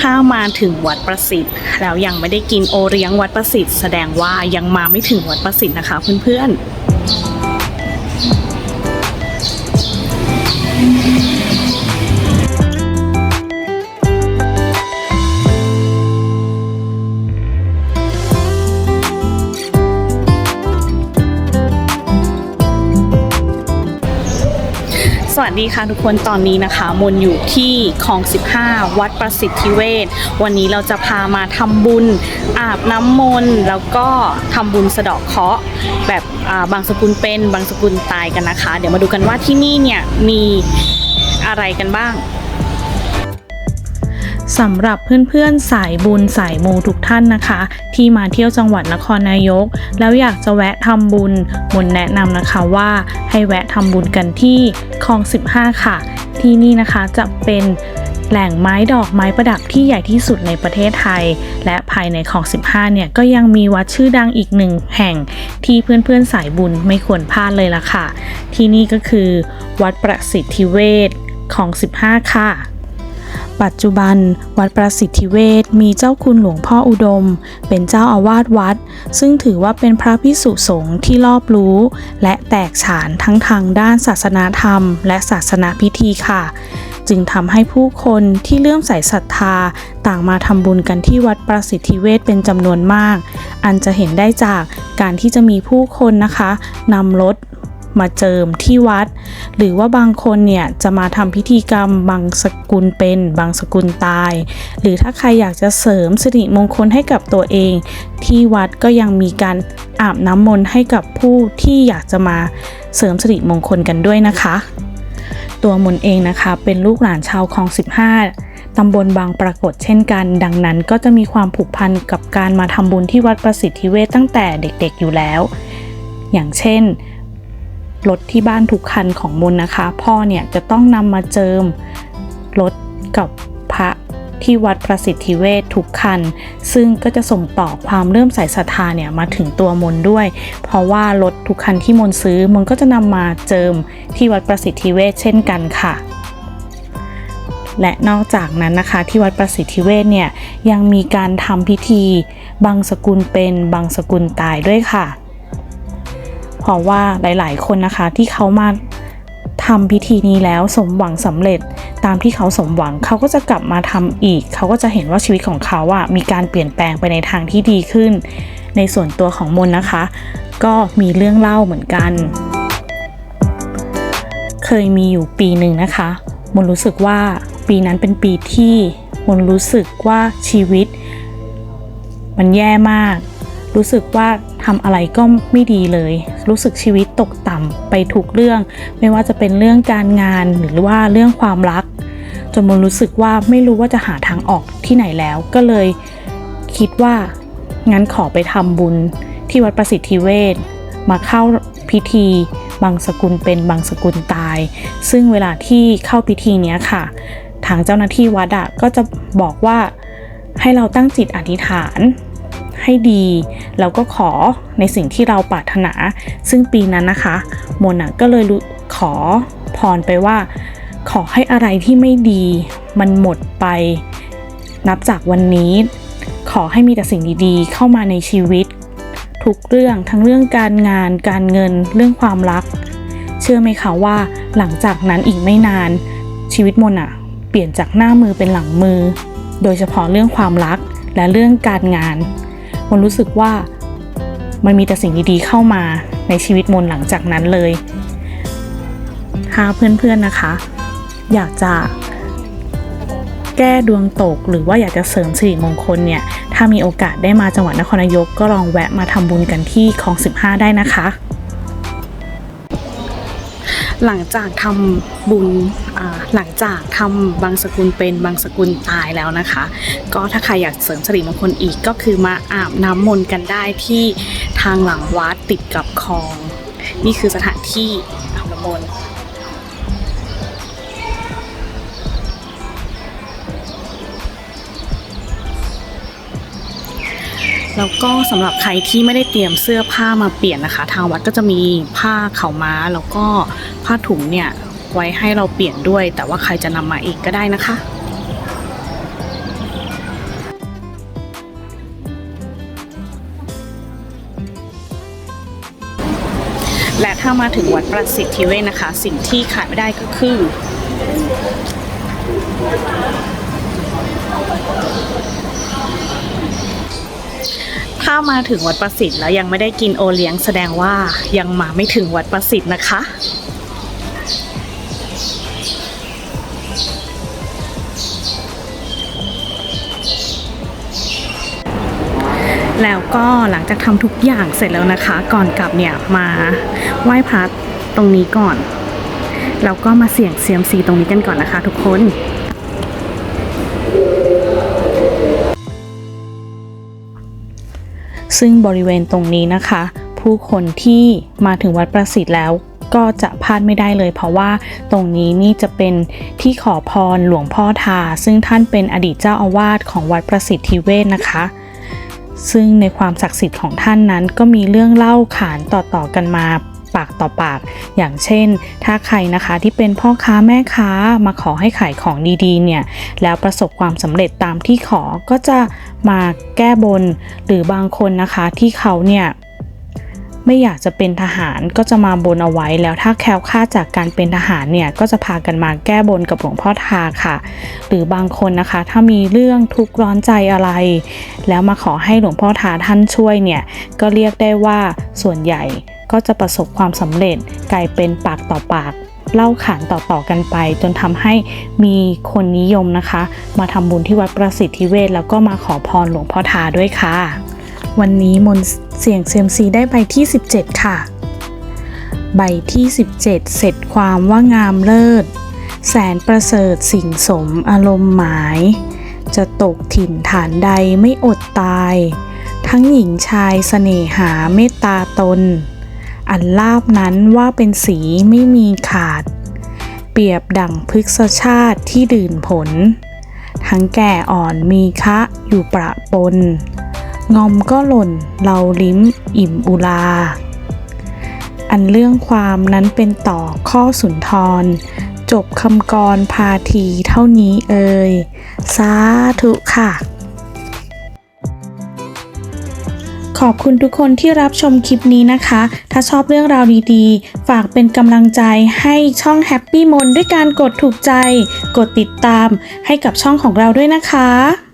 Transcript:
ถ้ามาถึงวัดประสิทธิ์ แล้วยังไม่ได้กินโอเลี้ยงวัดประสิทธิ์แสดงว่ายังมาไม่ถึงวัดประสิทธิ์นะคะเพื่อนๆ วัสดีค่ะทุกคนตอนนี้นะคะ มนอยู่ที่คลอง 15 วัดประสิทธิเวชวันนี้เราจะพามาทำบุญอาบน้ำมนต์แล้วก็ทำบุญสะเดาะเคราะห์แบบบางสกุลเป็นบางสกุลตายกันนะคะ เดี๋ยวมาดูกันว่าที่นี่เนี่ยมีอะไรกันบ้าง สำหรับเพื่อนๆสายบุญสายมูทุกท่านนะคะ ที่มาเที่ยวจังหวัดนครนายก แล้วอยากจะแวะทำบุญมนแนะนำนะคะว่าให้แวะทำบุญกันที่คลอง 15 ค่ะ ที่นี่นะคะจะเป็นแหล่งไม้ดอกไม้ประดับที่ใหญ่ที่สุดในประเทศไทย และภายในคลอง 15 เนี่ยก็ยังมีวัดชื่อดังอีกหนึ่งแห่งที่เพื่อนๆสายบุญไม่ควรพลาดเลยล่ะค่ะ ที่นี่ก็คือ วัดประสิทธิเวชคลอง 15 ค่ะ ปัจจุบัน วัดประสิทธิเวชมีเจ้าคุณหลวงพ่ออุดม เป็นเจ้าอาวาสวัด ซึ่งถือว่าเป็นพระพิสุสงฆ์ที่รอบรู้ และแตกฉานทั้งทางด้านศาสนาธรรม และศาสนาพิธีค่ะ จึงทำให้ผู้คนที่เลื่อมใสศรัทธา ต่างมาทำบุญกันที่วัดประสิทธิเวชเป็นจำนวนมาก อันจะเห็นได้จากการที่จะมีผู้คนนะคะนำรถ มาเจิมที่วัด หรือว่าบางคนเนี่ยจะมาทำพิธีกรรมบางสกุลเป็น บางสกุลตาย หรือถ้าใครอยากจะเสริมสิริมงคลให้กับตัวเอง ที่วัดก็ยังมีการอาบน้ำมนต์ให้กับผู้ที่อยากจะมาเสริมสิริมงคลกันด้วยนะคะ ตัวมนเองนะคะเป็นลูกหลานชาวคลอง 15ตำบลบางปรากฏเช่นกัน ดังนั้นก็จะมีความผูกพันกับการมาทำบุญที่วัดประสิทธิเวชตั้งแต่เด็กๆอยู่แล้ว อย่างเช่น รถที่บ้านทุกคันของมนนะคะ พ่อเนี่ยจะต้องนำมาเจิมรถกับพระที่วัดประสิทธิเวชทุกคัน ซึ่งก็จะส่งต่อความเริ่มใส่ศรัทธาเนี่ยมาถึงตัวมนด้วย เพราะว่ารถทุกคันที่มนซื้อมนก็จะนำมาเจิมที่วัดประสิทธิเวชเช่นกันค่ะ และนอกจากนั้นนะคะ ที่วัดประสิทธิเวชเนี่ยยังมีการทำพิธีบางสกุลเป็นบางสกุลตายด้วยค่ะ เพราะว่าหลาย ๆ คนนะคะที่เขามาทำพิธีนี้แล้วสมหวังสำเร็จ ตามที่เขาสมหวังเขาก็จะกลับมาทำอีก เขาก็จะเห็นว่าชีวิตของเขาอะมีการเปลี่ยนแปลงไปในทางที่ดีขึ้น ในส่วนตัวของมนนะคะ ก็มีเรื่องเล่าเหมือนกัน เคยมีอยู่ปีหนึ่งนะคะ มนรู้สึกว่าปีนั้นเป็นปีที่มนรู้สึกว่าชีวิต มันแย่มาก รู้สึกว่าทำอะไรก็ไม่ดีเลย รู้สึกชีวิตตกต่ำไปทุกเรื่อง ไม่ว่าจะเป็นเรื่องการงานหรือว่าเรื่องความรัก จนมนรู้สึกว่าไม่รู้ว่าจะหาทางออกที่ไหนแล้ว ก็เลยคิดว่างั้นขอไปทำบุญที่วัดประสิทธิเวชมาเข้าพิธีบางสกุลเป็นบางสกุลตาย ซึ่งเวลาที่เข้าพิธีเนี้ยค่ะ ทางเจ้าหน้าที่วัดอะก็จะบอกว่าให้เราตั้งจิตอธิษฐาน ให้ดี แล้วก็ขอในสิ่งที่เราปรารถนา ซึ่งปีนั้นนะคะ โมนะก็เลยขอพรไปว่า ขอให้อะไรที่ไม่ดี มันหมดไป นับจากวันนี้ ขอให้มีแต่สิ่งดีๆ เข้ามาในชีวิต ทุกเรื่องทั้งเรื่องการงาน การเงิน เรื่องความรัก เชื่อไหมคะว่า หลังจากนั้นอีกไม่นาน ชีวิตมนอะเปลี่ยนจากหน้ามือเป็นหลังมือ โดยเฉพาะเรื่องความรักและเรื่องการงาน มนรู้สึกว่ามันมีแต่สิ่งดีๆเข้ามาในชีวิตมนหลังจากนั้นเลยถ้าเพื่อนๆนะคะ อยากจะแก้ดวงตกหรือว่าอยากจะเสริมสิริมงคลเนี่ย ถ้ามีโอกาสได้มาจังหวัดนครนายกก็ลองแวะมาทำบุญกันที่คลอง 15 ได้นะคะ หลังจากทำบุญหลังจากทำบางสกุลเป็นบางสกุลตายแล้วนะคะ ก็ถ้าใครอยากเสริมสิริมงคลอีกก็คือมาอาบน้ำมนต์กันได้ที่ทางหลังวัดติดกับคลอง นี่คือสถานที่อาบน้ำมนต์ แล้วก็สำหรับใครที่ไม่ได้เตรียมเสื้อผ้ามาเปลี่ยนนะคะ ทางวัดก็จะมีผ้าเข่าม้า แล้วก็ผ้าถุงเนี่ยไว้ให้เราเปลี่ยนด้วย แต่ว่าใครจะนำมาอีกก็ได้นะคะและถ้ามาถึงวัดประสิทธิเวชนะคะ สิ่งที่ขาดไม่ได้ก็คือ ถ้ามาถึงวัดประสิทธิ์แล้วยังไม่ได้กินโอเลี้ยงแสดงว่ายังมาไม่ถึงวัดประสิทธิ์นะคะ แล้วก็หลังจากทำทุกอย่างเสร็จแล้วนะคะ ก่อนกลับเนี่ยมาไหว้พระตรงนี้ก่อน แล้วก็มาเสี่ยงเซียมซีตรงนี้กันก่อนนะคะทุกคน ซึ่งบริเวณตรงนี้นะคะ ผู้คนที่มาถึงวัดประสิทธิ์แล้วก็จะพลาดไม่ได้เลยเพราะว่าตรงนี้นี่จะเป็นที่ขอพรหลวงพ่อทา ซึ่งท่านเป็นอดีตเจ้าอาวาสของวัดประสิทธิเวชนะคะ ซึ่งในความศักดิ์สิทธิ์ของท่านนั้นก็มีเรื่องเล่าขานต่อๆกันมาปากต่อปาก อย่างเช่น ถ้าใครนะคะที่เป็นพ่อค้าแม่ค้ามาขอให้ขายของดีๆเนี่ย แล้วประสบความสำเร็จตามที่ขอก็จะ มาแก้บน หรือบางคนนะคะที่เขาเนี่ยไม่อยากจะเป็นทหารก็จะมาบนเอาไว้แล้วถ้าแคล้วคลาดจากการเป็นทหารเนี่ยก็จะพากันมาแก้บนกับหลวงพ่อทาค่ะ หรือบางคนนะคะ ถ้ามีเรื่องทุกข์ร้อนใจอะไร แล้วมาขอให้หลวงพ่อทาท่านช่วยเนี่ยก็เรียกได้ว่าส่วนใหญ่ก็จะประสบความสำเร็จกลายเป็นปากต่อปาก เล่าขานต่อๆกันไป จนทำให้มีคนนิยมนะคะ มาทำบุญที่วัดประสิทธิเวชแล้วก็มาขอพรหลวงพ่อทาด้วยค่ะ วันนี้มนเสียงเซียมซีได้ใบที่ 17 ค่ะ ใบที่ 17 เสร็จความว่างามเลิศ แสนประเสริฐสิ่งสมอารมณ์หมาย จะตกถิ่นฐานใดไม่อดตาย ทั้งหญิงชายเสน่หาเมตตาตน อันลาบนั้นว่าเป็นสีไม่มีขาด เปรียบดั่งพฤกษชาติที่ดื่นผล ทั้งแก่อ่อนมีคะอยู่ประปน งอมก็หล่นเราลิ้มอิ่มอุลา อันเรื่องความนั้นเป็นต่อข้อสุนทร จบคำกรพาทีเท่านี้เอ่ยสาธุค่ะ ขอบคุณทุกคนที่รับชมคลิปนี้นะคะ ถ้าชอบเรื่องราวดีๆ ฝากเป็นกำลังใจให้ช่อง Happy m o n ด้วยการกดถูกใจ กดติดตามให้กับช่องของเราด้วยนะคะ